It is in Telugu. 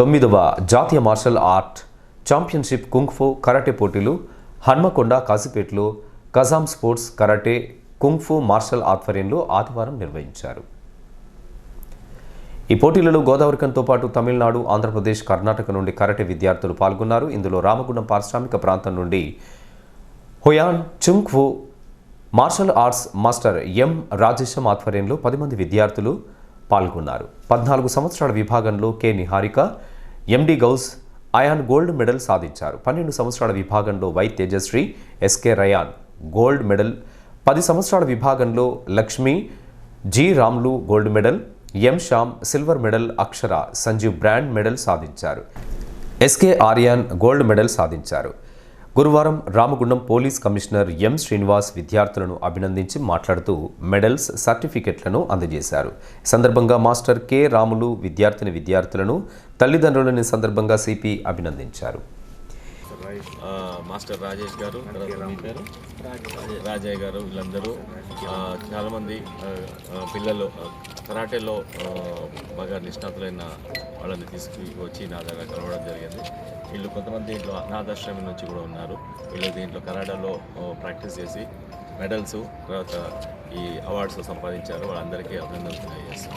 తొమ్మిదవ జాతీయ martial art championship kung fu karate పోటీలు హన్మకొండ కాసిపేటలో కజాం sports karate kung fu martial ఆధ్వర్యంలో ఆదివారం నిర్వహించారు. ఈ పోటీలలో గోదావరికంతో పాటు తమిళనాడు ఆంధ్రప్రదేశ్ కర్ణాటక నుండి కరాటే విద్యార్థులు పాల్గొన్నారు. ఇందులో రామగుండం పారిశ్రామిక ప్రాంతం నుండి హుయాన్ చుంగ్ఫు martial arts master M Rajesham ఆధ్వర్యంలో పది మంది విద్యార్థులు పాల్గొన్నారు. పద్నాలుగు సంవత్సరాల విభాగంలో K Niharika MD Gouse Ayan gold medal సాధించారు. పన్నెండు సంవత్సరాల విభాగంలో Y Tejasri SK Rayan gold medal. పది సంవత్సరాల విభాగంలో Lakshmi G Ramlu gold medal. M Shyam silver medal Akshara Sanjeev bronze medal సాధించారు. ఎస్కే ఆర్యాన్ గోల్డ్ మెడల్ సాధించారు. గురువారం Ramagundam police commissioner M Srinivas విద్యార్థులను అభినందించి మాట్లాడుతూ మెడల్స్ సర్టిఫికెట్లను అందజేశారు. సందర్భంగా మాస్టర్ కె. రాములు విద్యార్థిని విద్యార్థులను తల్లిదండ్రులని సందర్భంగా సిపి అభినందించారు. మాస్టర్ రాజేష్ గారు రాజయ్య గారు వీళ్ళందరూ చాలామంది పిల్లలు కరాటేలో బాగా నిష్ణాతులైన వాళ్ళని తీసుకు వచ్చి నా దగ్గర కలవడం జరిగింది. వీళ్ళు కొంతమంది దీంట్లో అనాథాశ్రమం నుంచి కూడా ఉన్నారు. వీళ్ళు దీంట్లో కరాటేలో ప్రాక్టీస్ చేసి మెడల్స్ తర్వాత ఈ అవార్డ్స్ సంపాదించారు. వాళ్ళందరికీ అభినందనలు తెలియజేస్తాం